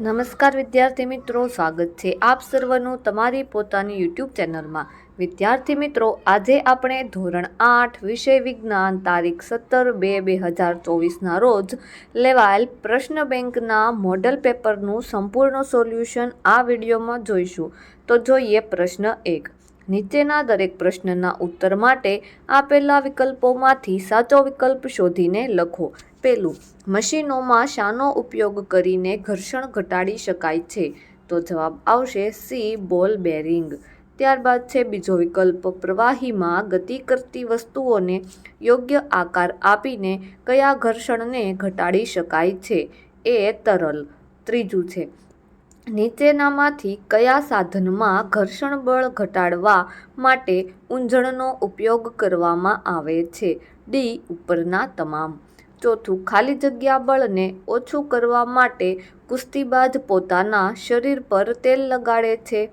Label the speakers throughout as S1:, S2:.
S1: નમસ્કાર વિદ્યાર્થી મિત્રો, સ્વાગત છે આપ સર્વનું તમારી પોતાની યુટ્યુબ ચેનલમાં. વિદ્યાર્થી મિત્રો, આજે આપણે ધોરણ આઠ વિષય વિજ્ઞાન તારીખ સત્તર બે બે હજાર ચોવીસના રોજ લેવાયેલ પ્રશ્ન બેંકના મોડલ પેપરનું સંપૂર્ણ સોલ્યુશન આ વિડીયોમાં જોઈશું. તો જોઈએ પ્રશ્ન એક. નીચેના દરેક પ્રશ્નના ઉત્તર માટે આપેલા વિકલ્પોમાંથી સાચો વિકલ્પ શોધીને લખો. પેલું મશીનોમાં શાનો ઉપયોગ કરીને ઘર્ષણ ઘટાડી શકાય છે. તો જવાબ આવશે સી, બોલ બેરિંગ. ત્યારબાદ છે બીજો વિકલ્પ, પ્રવાહીમાં ગતિ કરતી વસ્તુઓને યોગ્ય આકાર આપીને કયા ઘર્ષણને ઘટાડી શકાય છે? એ, તરલ. ત્રીજું છે નીચેનામાંથી કયા સાધનમાં ઘર્ષણ બળ ઘટાડવા માટે ઊંજણનો ઉપયોગ કરવામાં આવે છે? ડી. ઉપરના તમામ. ચોથું, ખાલી જગ્યા બળને ઓછું કરવા માટે કુસ્તીબાજ પોતાના શરીર પર તેલ લગાડે છે.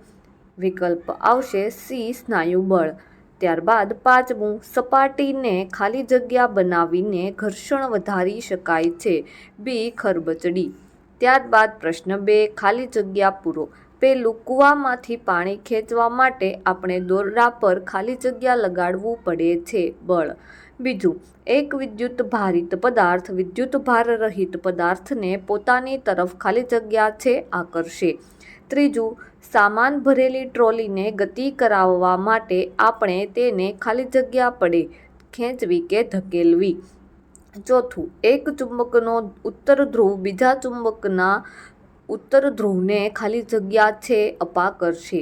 S1: વિકલ્પ આવશે સી, સ્નાયુ બળ. ત્યારબાદ પાંચમું, સપાટીને ખાલી જગ્યા બનાવીને ઘર્ષણ વધારી શકાય છે. બી, ખરબચડી. ત્યારબાદ પ્રશ્ન બે, ખાલી જગ્યા પૂરો. પેલું, કૂવામાંથી પાણી ખેંચવા માટે આપણે દોરડા પર ખાલી જગ્યા લગાડવું પડે છે, બળ. બીજું, એક વિદ્યુત ભારિત પદાર્થ વિદ્યુત ભાર રહિત પદાર્થને પોતાની તરફ ખાલી જગ્યા છે, આકર્ષે. ત્રીજું, સામાન ભરેલી ટ્રોલીને ગતિ કરાવવા માટે આપણે તેને ખાલી જગ્યા પડે ખેંચવી કે ધકેલવી. ચોથું, એક ચુંબકનો ઉત્તર ધ્રુવ બીજા ચુંબકના ઉત્તર ધ્રુવને ખાલી જગ્યા છે અપા કરશે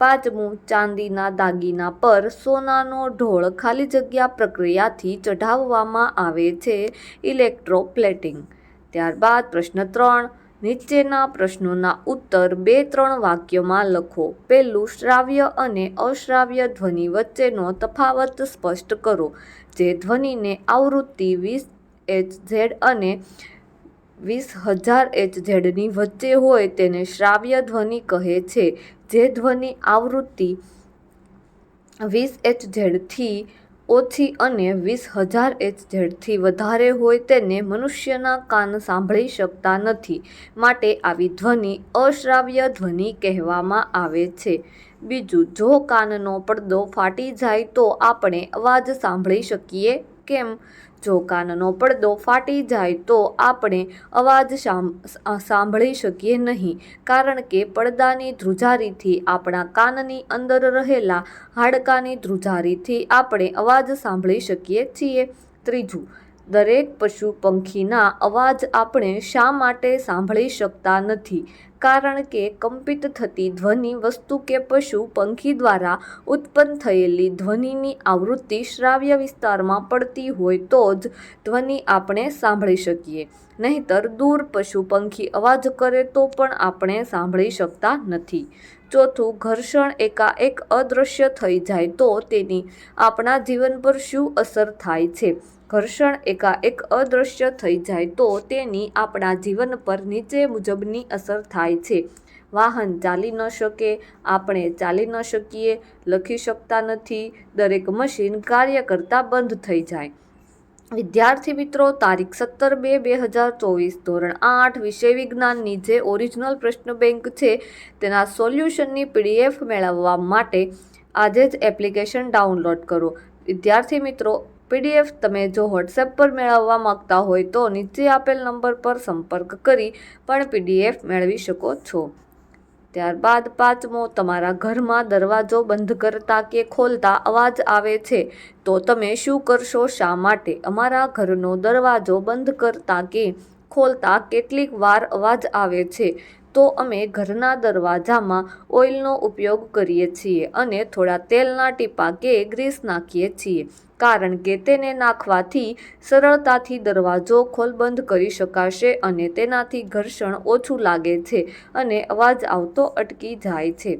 S1: પાંચમું, ચાંદીના દાગીના પર સોનાનો ઢોળ ખાલી જગ્યા પ્રક્રિયાથી ચઢાવવામાં આવે છે, ઇલેક્ટ્રોપ્લેટિંગ. ત્યારબાદ પ્રશ્ન ત્રણ નીચેના પ્રશ્નોના ઉત્તર બે ત્રણ વાક્યમાં લખો. પહેલું, શ્રાવ્ય અને અશ્રાવ્ય ધ્વનિ વચ્ચેનો તફાવત સ્પષ્ટ કરો, જે ધ્વનિને આવૃત્તિ વીસ એચ ઝેડ અને વીસ હજાર એચ ઝેડની વચ્ચે હોય તેને શ્રાવ્ય ધ્વનિ કહે છે, જે ધ્વનિ આવૃત્તિ વીસ એચ ઝેડથી ઓછી અને વીસ હજાર એચ ઝેડથી વધારે હોય તેને મનુષ્યના કાન સાંભળી શકતા નથી. માટે આવી ધ્વનિ અશ્રાવ્ય ધ્વનિ કહેવામાં આવે છે. બીજું, જો કાનનો પડદો ફાટી જાય તો આપણે અવાજ સાંભળી શકીએ. કેમ? જો કાનનો પડદો ફાટી જાય તો આપણે અવાજ સાંભળી શકીએ નહીં. કારણ કે પડદાની ધ્રુજારીથી આપણા કાનની અંદર રહેલા હાડકાની ધ્રુજારીથી આપણે અવાજ સાંભળી શકીએ છીએ. ત્રીજું દરેક પશુ પંખીના અવાજ આપણે શા માટે સાંભળી શકતા નથી? કારણ કે કંપિત થતી ધ્વનિ વસ્તુ કે પશુ પંખી દ્વારા ઉત્પન્ન થયેલી ધ્વનિની આવૃત્તિ શ્રાવ્ય વિસ્તારમાં પડતી હોય તો જ ધ્વનિ આપણે સાંભળી શકીએ. નહીંતર દૂર પશુ પંખી અવાજ કરે તો પણ આપણે સાંભળી શકતા નથી. ચોથું, ઘર્ષણ એકાએક અદૃશ્ય થઈ જાય તો તેની આપણા જીવન પર શું અસર થાય છે? ઘર્ષણ એકાએક અદૃશ્ય થઈ જાય તો તેની આપણા જીવન પર નીચે મુજબની અસર થાય છે. વાહન ચાલી ન શકે, આપણે ચાલી ન શકીએ, લખી શકતા નથી, દરેક મશીન કાર્ય કરતાં બંધ થઈ જાય. વિદ્યાર્થી મિત્રો, તારીખ સત્તર બે બે હજાર ચોવીસ, ધોરણ આઠ, વિષય વિજ્ઞાનની જે ઓરિજિનલ પ્રશ્ન બેંક છે, તેના સોલ્યુશનની પીડીએફ મેળવવા માટે આજે જ એપ્લિકેશન ડાઉનલોડ કરો. વિદ્યાર્થી મિત્રો પીડીએફ તમે જો વોટ્સએપ પર મેળવવા માંગતા હોય તો નીચે આપેલ નંબર પર સંપર્ક કરી પણ પીડીએફ મેળવી શકો છો. ત્યારબાદ પાંચમો, તમારા ઘરમાં દરવાજો બંધ કરતા કે ખોલતા અવાજ આવે છે, તો તમે શું કરશો? શા માટે અમારા ઘરનો દરવાજો બંધ કરતા કે ખોલતા કેટલીક વાર અવાજ આવે છે? તો અમે ઘરના દરવાજામાં ઓઇલનો ઉપયોગ કરીએ છીએ અને થોડા તેલના ટીપા કે ગ્રીસ નાખીએ છીએ. કારણ કે તેને નાખવાથી સરળતાથી દરવાજો ખોલબંધ કરી શકાશે અને તેનાથી ઘર્ષણ ઓછું લાગે છે અને અવાજ આવતો અટકી જાય છે.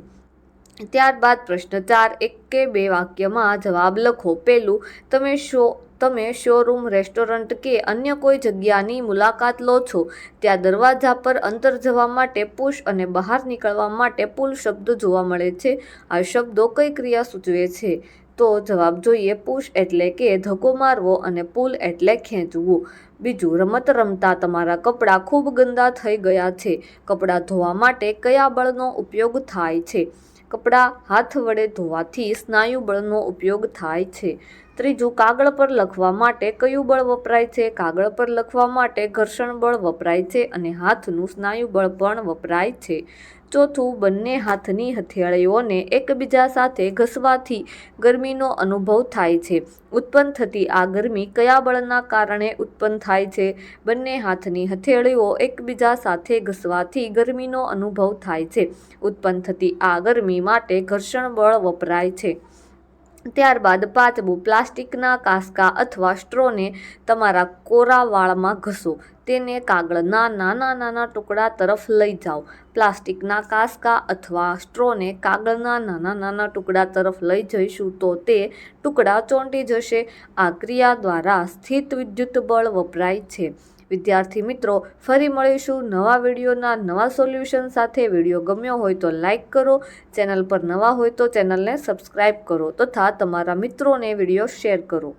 S1: ત્યારબાદ પ્રશ્ન ચાર, એક કે બે વાક્યમાં જવાબ લખો. પહેલું, તમે શો, તમે શોરૂમ, રેસ્ટોરન્ટ કે અન્ય કોઈ જગ્યાની મુલાકાત લો છો. ત્યાં દરવાજા પર અંતર જવા માટે પુશ અને બહાર નીકળવા માટે પુલ શબ્દ જોવા મળે છે. આ શબ્દો કઈ ક્રિયા સૂચવે છે? તો જવાબ જોઈએ પુશ એટલે કે ધક્કો મારવો અને પુલ એટલે ખેંચવું. બીજું, રમત રમતા તમારા કપડાં ખૂબ ગંદા થઈ ગયા છે. કપડાં ધોવા માટે કયા બળનો ઉપયોગ થાય છે? કપડાં હાથ વડે ધોવાથી સ્નાયુ બળનો ઉપયોગ થાય છે. ત્રીજું, કાગળ પર લખવા માટે કયું બળ વપરાય છે? કાગળ પર લખવા માટે ઘર્ષણ બળ વપરાય છે અને હાથનું સ્નાયુ બળ પણ વપરાય છે. ચોથું, બંને હાથની હથેળીઓને એકબીજા સાથે ઘસવાથી ગરમીનો અનુભવ થાય છે. ઉત્પન્ન થતી આ ગરમી કયા બળના કારણે ઉત્પન્ન થાય છે? બંને હાથની હથેળીઓ એકબીજા સાથે ઘસવાથી ગરમીનો અનુભવ થાય છે. ઉત્પન્ન થતી આ ગરમી માટે ઘર્ષણ બળ વપરાય છે. ત્યારબાદ પાંચમું પ્લાસ્ટિકના કાસકા અથવા સ્ટ્રોને તમારા કોરા વાળમાં ઘસો. તેને કાગળના નાના નાના ટુકડા તરફ લઈ જાઓ. પ્લાસ્ટિકના કાસકા અથવા સ્ટ્રોને કાગળના નાના નાના ટુકડા તરફ લઈ જઈશું તો તે ટુકડા ચોંટી જશે. આ ક્રિયા દ્વારા સ્થિત વિદ્યુત બળ વપરાય છે. વિદ્યાર્થી મિત્રો, ફરી મળીશું નવા વિડીયોના નવા સોલ્યુશન સાથે. વીડિયો ગમ્યો હોય તો લાઈક કરો, ચેનલ પર નવા હોય તો ચેનલને સબસ્ક્રાઈબ કરો તથા તમારા મિત્રોને વીડિયો શેર કરો.